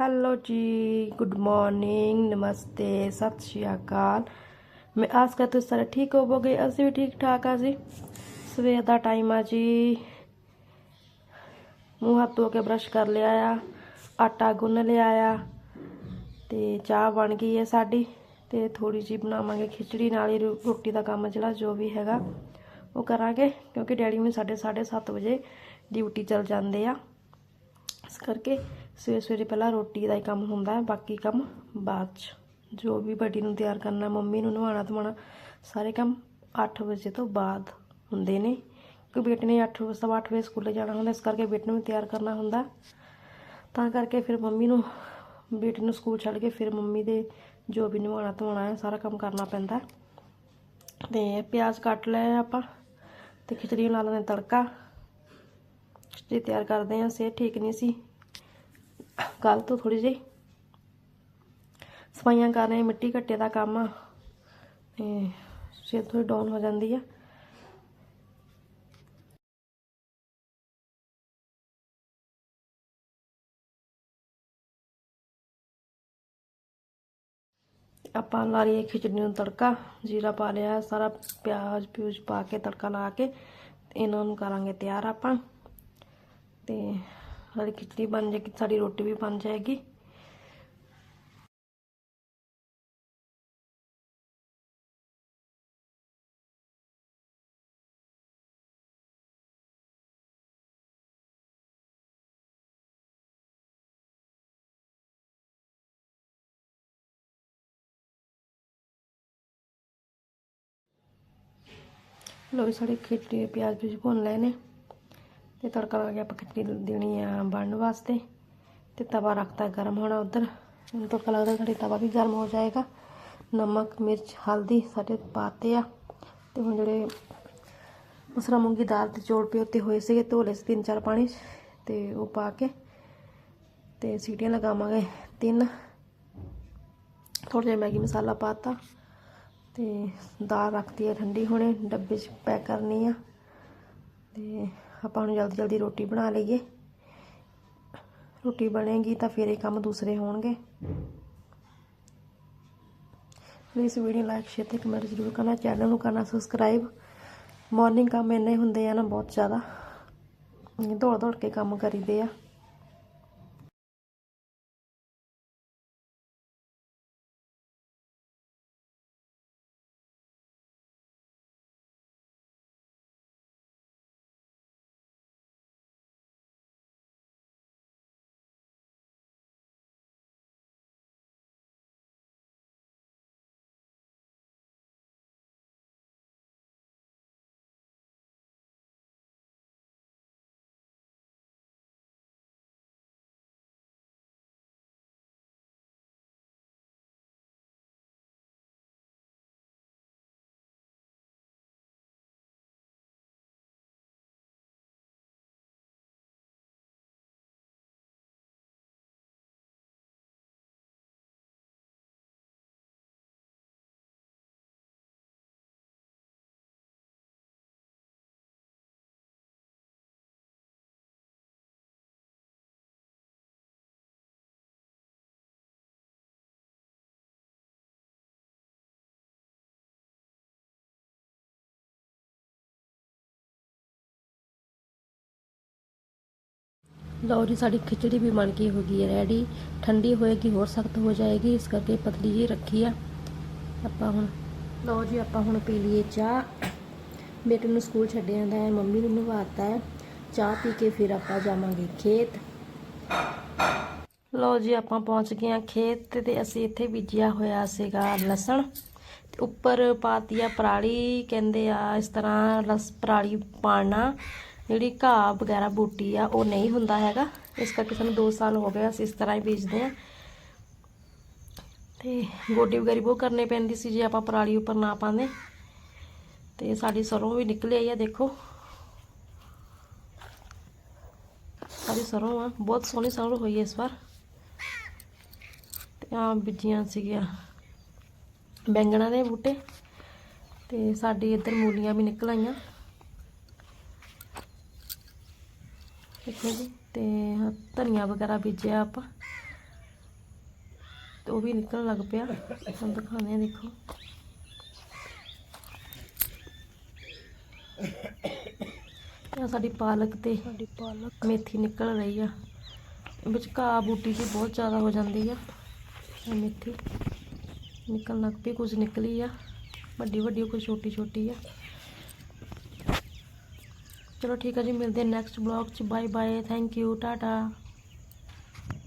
Hello ਜੀ good morning ਨਮਸਤੇ ਸਤਿ ਸ਼੍ਰੀ ਅਕਾਲ ਮੈਂ ਆਸ ਕਰ ਤੁਸੀਂ ਸਾਰੇ ਠੀਕ ਹੋਵੋਗੇ। ਅਸੀਂ ਵੀ ਠੀਕ ਠਾਕ ਆ ਜੀ। ਸਵੇਰ ਦਾ ਟਾਈਮ ਆ ਜੀ। ਮੂੰਹ ਹੱਥ ਧੋ ਕੇ ਬ੍ਰਸ਼ ਕਰ ਲਿਆ ਆ। ਆਟਾ ਗੁੰਨ ਲਿਆ ਆ। ਤੇ ਚਾਹ ਬਣ ਗਈ ਹੈ ਸਾਡੀ। ਤੇ ਥੋੜੀ ਜੀ ਬਣਾਵਾਂਗੇ ਖਿਚੜੀ, ਨਾਲ ਹੀ ਰੋ- ਰੋਟੀ ਦਾ ਕੰਮ ਜਿਹੜਾ, ਜੋ ਵੀ ਹੈਗਾ। ਉਹ ਕਰਾਂਗੇ, ਕਿਉਂਕਿ ਡੈਡੀ ਮੈਨੂੰ ਸਾਡੇ 7:30 ਵਜੇ ਡਿਊਟੀ ਚਲ ਜਾਂਦੇ ਆ। ਇਸ ਕਰਕੇ ਸਵੇਰੇ ਸਵੇਰੇ ਪਹਿਲਾਂ ਰੋਟੀ ਦਾ ਹੀ ਕੰਮ ਹੁੰਦਾ ਬਾਕੀ ਕੰਮ ਬਾਅਦ ਚ। ਜੋ ਵੀ ਵੱਡੀ ਨੂੰ ਤਿਆਰ ਕਰਨਾ, ਮੰਮੀ ਨੂੰ ਨਵਾਉਣਾ, ਧਵਾਉਣਾ, ਸਾਰੇ ਕੰਮ 8 ਵਜੇ ਤੋਂ ਬਾਅਦ ਹੁੰਦੇ ਨੇ। ਕਿਉਂਕਿ ਬੇਟੇ ਨੇ 8 ਵਜੇ ਸਵਾ ਅੱਠ ਵਜੇ ਸਕੂਲੇ ਜਾਣਾ ਹੁੰਦਾ, ਇਸ ਕਰਕੇ ਬੇਟੇ ਨੂੰ ਵੀ ਤਿਆਰ ਕਰਨਾ ਹੁੰਦਾ। ਤਾਂ ਕਰਕੇ ਫਿਰ ਮੰਮੀ ਨੂੰ, ਬੇਟੇ ਨੂੰ ਸਕੂਲ ਛੱਡ ਕੇ ਫਿਰ ਮੰਮੀ ਦੇ ਜੋ ਵੀ ਨਵਾਉਣਾ, ਧਵਾਉਣਾ ਹੈ, ਸਾਰਾ ਕੰਮ ਕਰਨਾ ਪੈਂਦਾ। ਤੇ ਪਿਆਜ਼ ਕੱਟ ਲਏ ਆਪਾਂ ਤੇ ਖਿਚੜੀ ਲਾ ਲੈਣੇ ਤੜਕਾ। ਖਿਚੜੀ ਤਿਆਰ ਕਰਦੇ ਹਾਂ, ਸਿਹਤ ਠੀਕ ਨਹੀਂ ਸੀ। ਕੱਲ ਤੋਂ ਥੋੜੀ ਜਿਹੀ। ਸਫਾਈਆਂ ਕਰ ਰਹੇ ਮਿੱਟੀ ਘੱਟੇ ਦਾ ਕੰਮ ਆ। ਤੇ ਸਿਹਤ ਥੋੜੀ ਡਾਊਨ ਹੋ ਜਾਂਦੀ ਆ। ਆਪਾਂ ਲਾ ਲਈਏ ਖਿਚੜੀ ਨੂੰ ਤੜਕਾ, ਜੀਰਾ ਪਾ ਲਿਆ, ਸਾਰਾ ਪਿਆਜ਼, ਪਿਊਜ਼ ਪਾ ਕੇ ਤੜਕਾ ਲਾ ਕੇ ਇਹਨਾਂ ਨੂੰ ਕਰਾਂਗੇ ਤਿਆਰ ਆਪਾਂ। ਤੇ ਸਾਡੀ ਖਿਚੜੀ ਬਣ ਜਾਏਗੀ, ਸਾਡੀ ਰੋਟੀ ਵੀ ਬਣ ਜਾਏਗੀ। ਲੋ ਸਾਡੀ ਖਿਚੜੀ ਪਿਆਜ਼ ਪਿਊਜ਼ ਭੁੰਨ ਲਏ ਨੇ। ਤੇ ਤੜਕਾ ਲਾ ਕੇ ਆਪਾਂ ਖਿਚੜੀ ਦੇਣੀ ਆ ਬਣਨ ਵਾਸਤੇ। ਤੇ ਤਵਾ ਰੱਖਤਾ ਗਰਮ ਹੋਣਾ ਉਧਰ। ਹੁਣ ਤੜਕਾ ਲੱਗਦਾ ਸਾਡੀ ਤਵਾ ਵੀ ਗਰਮ ਹੋ ਜਾਏਗਾ। ਨਮਕ, ਮਿਰਚ, ਹਲਦੀ ਸਾਡੇ ਪਾਤੇ ਆ। ਤੇ ਹੁਣ ਜਿਹੜੇ ਮਸਰਾ ਮੂੰਗੀ ਦਾਲ ਤੇ ਚੌਲ ਪਿਓਤੇ ਹੋਏ ਸੀਗੇ, ਧੋਲੇ ਸੀ ਤਿੰਨ ਚਾਰ ਪਾਣੀ। 'ਚ ਤੇ ਉਹ ਪਾ ਕੇ ਤੇ ਸੀਟੀਆਂ ਲਗਾਵਾਂਗੇ ਤਿੰਨ। ਥੋੜਾ ਜਿਹਾ ਮੈਗੀ ਮਸਾਲਾ ਪਾਤਾ। ਤੇ ਦਾਲ ਰੱਖਤੀ ਹੈ ਠੰਡੀ ਹੋਣੇ, ਡੱਬੇ 'ਚ ਪੈਕ ਕਰਨੀ ਆ। ਤੇ ਆਪਾਂ ਹੁਣ ਜਲਦੀ ਜਲਦੀ ਰੋਟੀ ਬਣਾ ਲਈਏ। ਰੋਟੀ ਬਣੇਗੀ ਤਾਂ ਫਿਰ ਇਹ ਕੰਮ ਦੂਸਰੇ ਹੋਣਗੇ। ਪਲੀਜ਼ ਵੀਡੀਓ ਲਾਈਕ ਸ਼ੇਅਰ ਤੇ ਕਮੈਂਟ ਜ਼ਰੂਰ ਕਰਨਾ ਚੈਨਲ ਨੂੰ ਕਰਨਾ ਸਬਸਕ੍ਰਾਈਬ ਮਾਰਨਿੰਗ ਕੰਮ ਇੰਨੇ ਹੁੰਦੇ ਆ ਨਾ ਬਹੁਤ ਜ਼ਿਆਦਾ। ਦੌੜ ਦੌੜ ਕੇ ਕੰਮ ਕਰੀਦੇ ਆ। ਲਓ ਜੀ, ਸਾਡੀ ਖਿਚੜੀ ਵੀ ਬਣ ਕੇ ਹੋ ਗਈ ਹੈ ਰੈਡੀ ਠੰਡੀ ਹੋਏਗੀ, ਹੋਰ ਸਖਤ ਹੋ ਜਾਏਗੀ, ਇਸ ਕਰਕੇ ਪਤਲੀ ਜੀ ਰੱਖੀ ਆ। ਆਪਾਂ ਹੁਣ ਲਓ ਜੀ, ਆਪਾਂ ਹੁਣ ਪੀ ਲਈਏ ਚਾਹ। ਬੇਟੇ ਨੂੰ ਸਕੂਲ ਛੱਡਿਆ ਜਾਂਦਾ ਹੈ, ਮੰਮੀ ਨੂੰ ਨਵਾਤਾ ਹੈ। ਚਾਹ ਪੀ ਕੇ ਫਿਰ ਆਪਾਂ ਜਾਵਾਂਗੇ ਖੇਤ। ਲਓ ਜੀ, ਆਪਾਂ ਪਹੁੰਚ ਗਏ ਆ ਖੇਤ ਤੇ ਅਸੀਂ ਇੱਥੇ ਬੀਜਿਆ ਹੋਇਆ ਸੀਗਾ ਲਸਣ। ਤੇ ਉੱਪਰ ਪਾਤੀ ਆ ਪਰਾਲੀ, ਕਹਿੰਦੇ ਆ ਇਸ ਤਰ੍ਹਾਂ ਲਸ ਪਰਾਲੀ ਪਾਣਾ ਜਿਹੜੀ ਘਾਹ ਵਗੈਰਾ ਬੂਟੀ ਆ, ਉਹ ਨਹੀਂ ਹੁੰਦਾ ਹੈਗਾ। ਇਸ ਕਰਕੇ ਸਾਨੂੰ 2 ਸਾਲ ਹੋ ਗਏ ਅਸੀਂ ਇਸ ਤਰ੍ਹਾਂ ਹੀ ਬੀਜਦੇ ਆ। ਤੇ ਗੋਡੀ ਵਗੈਰੀ ਬਹੁਤ ਕਰਨੇ ਪੈਂਦੀ ਸੀ ਜੇ ਆਪਾਂ ਪਰਾਲੀ ਉੱਪਰ ਨਾ ਪਾਉਂਦੇ। ਤੇ ਸਾਡੀ ਸਰੋਂ ਵੀ ਨਿਕਲ ਆਈ ਆ, ਦੇਖੋ। ਸਾਡੀ ਸਰੋਂ ਆ, ਬਹੁਤ ਸੋਹਣੀ ਸਰੋਂ ਹੋਈ ਇਸ ਵਾਰ। ਤੇ ਆ ਬੀਜੀਆਂ ਸੀਗੀਆਂ ਬੈਂਗਣਾ ਦੇ ਬੂਟੇ। ਤੇ ਸਾਡੀ ਇੱਧਰ ਮੂਲੀਆਂ ਵੀ ਨਿਕਲ ਆਈਆਂ। ਦੇਖੋ ਜੀ, ਤੇ ਆਹ ਧਨੀਆ ਵਗੈਰਾ ਬੀਜਿਆ ਆਪਾਂ। ਤੇ ਉਹ ਵੀ ਨਿਕਲਣ ਲੱਗ ਪਿਆ। ਤੁਹਾਨੂੰ ਦਿਖਾਉਂਦੇ ਆ ਦੇਖੋ। ਇਹ ਸਾਡੀ ਪਾਲਕ ਤੇ ਸਾਡੀ ਪਾਲਕ ਮੇਥੀ ਨਿਕਲ ਰਹੀ ਆ। ਵਿੱਚ ਘਾਹ ਬੂਟੀ ਜੀ ਬਹੁਤ ਜ਼ਿਆਦਾ ਹੋ ਜਾਂਦੀ ਆ। ਇਹ ਮੇਥੀ ਨਿਕਲਣ ਲੱਗ ਪਈ, ਕੁਝ ਨਿਕਲੀ ਆ। ਵੱਡੀ ਵੱਡੀ ਕੋਈ ਛੋਟੀ ਛੋਟੀ ਆ। ਚਲੋ ਠੀਕ ਹੈ ਜੀ ਮਿਲਦੇ ਨੈਕਸਟ ਬਲੌਗ ਚ। Bye bye thank you tata.